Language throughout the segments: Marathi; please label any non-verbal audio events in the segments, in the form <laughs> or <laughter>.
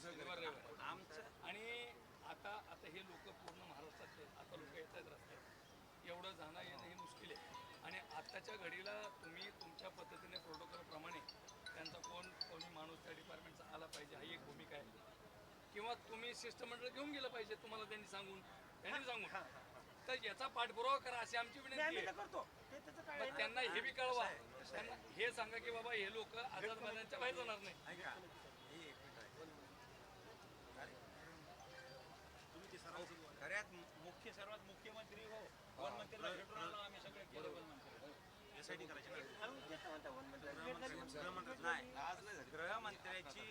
आमचं आणि आता आता हे लोक पूर्ण महाराष्ट्रातले आता लोक येत आहेत रस्त्यात एवढं जाणं येणं हे मुश्किल आहे. आणि आत्ताच्या घडीला तुम्ही तुमच्या पद्धतीने प्रोटोकॉलप्रमाणे त्यांचा कोण कोणी माणूस त्या डिपार्टमेंटचा आला पाहिजे ही एक भूमिका आहे. किंवा तुम्ही सिस्टमंडळ घेऊन गेलं पाहिजे तुम्हाला त्यांनी सांगून. त्यांनी सांगून. तर याचा पाठपुरावा करा अशी आमची विनंती आहे. त्यांना हे बी कळवा. त्यांना हे सांगा की बाबा हे लोक आझाद मैदानाच्या बाहेर जाणार नाही ऐका हे एक मिनिट आहे अरे, अहो, खऱ्यात मुख्य सर्वात मुख्यमंत्री हो. वन मंत्रीला भेटून आलो आम्ही सगळे केले यासाठी करायचे. नाही आज नाही. गृहमंत्र्याची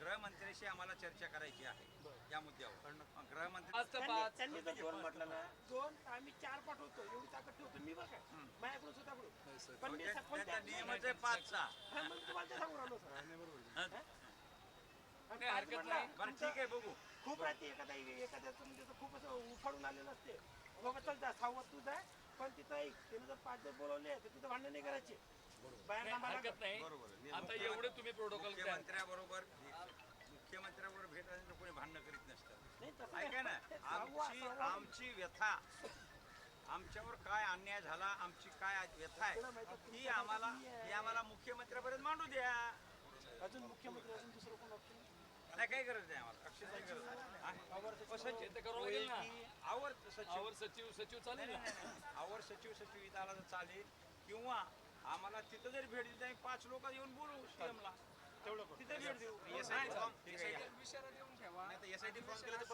गृहमंत्र्याशी आम्हाला चर्चा करायची आहे या मुद्द्यावर. गृहमंत्री पाच तर पाच दोन म्हटलं ना दोन आम्ही चार पाठवतो. एवढी ताकद ठेवतो. मी बरं काय माझ्याकडून स्वतःकडून पण मी त्या- पण त्याचा नियमच आहे पाचचा. हा, मग तुम्हाला सांगून नाही, हरकत नाही. बरं ठीक आहे बघू. खूप राहते एखादा एखाद्याचं म्हणजे असं खूप असं उफाडून आलेलं असते. बाबा चल जा सावध तू जाय पण तिथं ऐक त्यानं जर पाच जर बोलवले तर तिथं भांडण नाही करायचे. बाहेर नाही, हरकत नाही. बरोबर. आता एवढे तुम्ही प्रोटोकॉल करा मुख्यमंत्र्याबरोबर मुख्यमंत्र्याबरोबर भेट झाली तर कोणी भांडणं करीत नसतं. नाही तसं ऐका ना <laughs> नाही. आमची आमची व्यथा आमच्यावर काय अन्याय झाला आमची काय व्यथा आहे ही आम्हाला ही आम्हाला मुख्यमंत्र्यापर्यंत मांडू द्या. अजून मुख्यमंत्री अजून दुसरं कोण नाही काही गरज नाही आम्हाला. अक्षरशः गरज नाही. हे आवर सचिव आवर सचिव सचिव चालेल ना? आवर सचिव सचिव इथं आला तर चालेल. किंवा आम्हाला तिथं जरी भेट दिली तर आम्ही पाच लोक येऊन बोलू सीएमला तेवढं तिथे भेट देऊ. एसआयटी फॉर्म ठीक आहे, या. नाही तर एसआयटी फॉर्म केलं तर